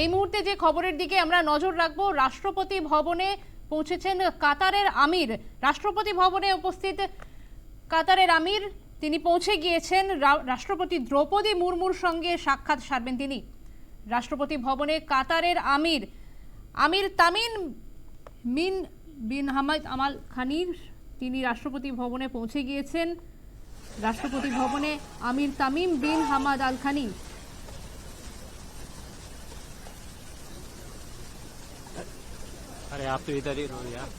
এই মুহূর্তে যে খবরের দিকে আমরা নজর রাখব, রাষ্ট্রপতি ভবনে পৌঁছেছেন কাতারের আমির। রাষ্ট্রপতি ভবনে উপস্থিত কাতারের আমির, তিনি পৌঁছে গিয়েছেন। রাষ্ট্রপতি দ্রৌপদী মুর্মুর সঙ্গে সাক্ষাৎ সারবেন তিনি। রাষ্ট্রপতি ভবনে কাতারের আমির আমির তামিন মিন বিন হামাদ আমাল খানির, তিনি রাষ্ট্রপতি ভবনে পৌঁছে গিয়েছেন। রাষ্ট্রপতি ভবনে আমির তামিম বিন হামাদ আল খানি। अरे आप तो इधर ही रहो यार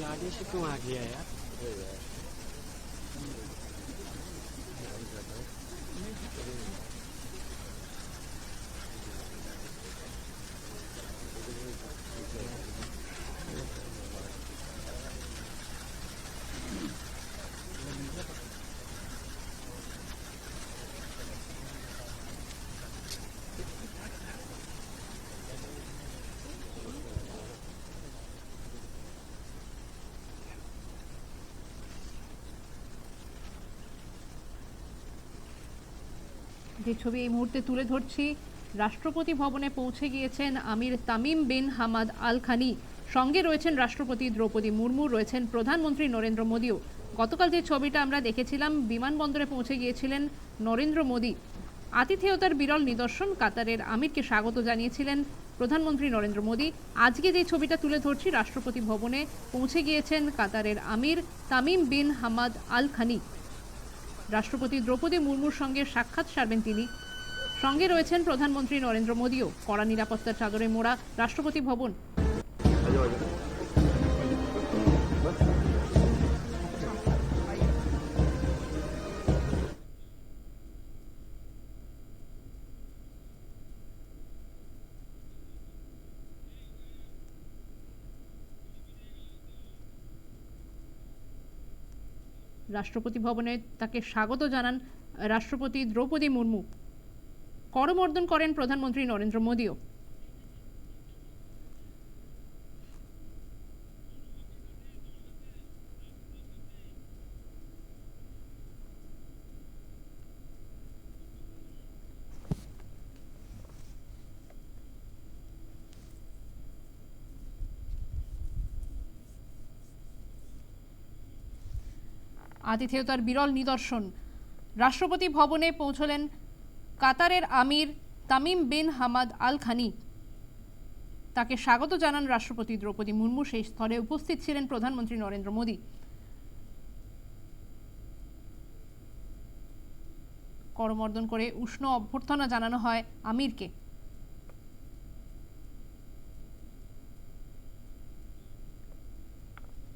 गाड़ी से क्यों आ गया यार যে ছবি এই মুহূর্তে তুলে ধরছি, রাষ্ট্রপতি ভবনে পৌঁছে গিয়েছেন আমির তামিম বিন হামাদ আল খানি সঙ্গে রয়েছেন রাষ্ট্রপতি দ্রৌপদী মুর্মু, রয়েছেন প্রধানমন্ত্রী নরেন্দ্র মোদীও। গতকাল যে ছবিটা আমরা দেখেছিলাম, বিমানবন্দরে পৌঁছে গিয়েছিলেন নরেন্দ্র মোদী। আতিথেয়তার বিরল নিদর্শন কাতারের আমিরকে স্বাগত জানিয়েছিলেন প্রধানমন্ত্রী নরেন্দ্র মোদী। আজকে যে ছবিটা তুলে ধরছি, রাষ্ট্রপতি ভবনে পৌঁছে গিয়েছেন কাতারের আমির তামিম বিন হামাদ আল খানি রাষ্ট্রপতি দ্রৌপদী মুর্মুর সঙ্গে সাক্ষাৎ সারবেন তিনি। সঙ্গে রয়েছেন প্রধানমন্ত্রী নরেন্দ্র মোদীও। কড়া নিরাপত্তার চাদরে মোড়া রাষ্ট্রপতি ভবন। রাষ্ট্রপতি ভবনে তাকে স্বাগত জানান রাষ্ট্রপতি দ্রৌপদী মুর্মু। করমর্দন করেন প্রধানমন্ত্রী নরেন্দ্র মোদীও। আতিথেয়তার বিরল নিদর্শন। রাষ্ট্রপতি ভবনে পৌঁছলেন কাতারের আমির তামিম বিন হামাদ আল খানি তাকে স্বাগত জানান রাষ্ট্রপতি দ্রৌপদী মুর্মু। সেই স্থলে উপস্থিত ছিলেন প্রধানমন্ত্রী নরেন্দ্র মোদী। করমর্দন করে উষ্ণ অভ্যর্থনা জানানো হয় আমিরকে।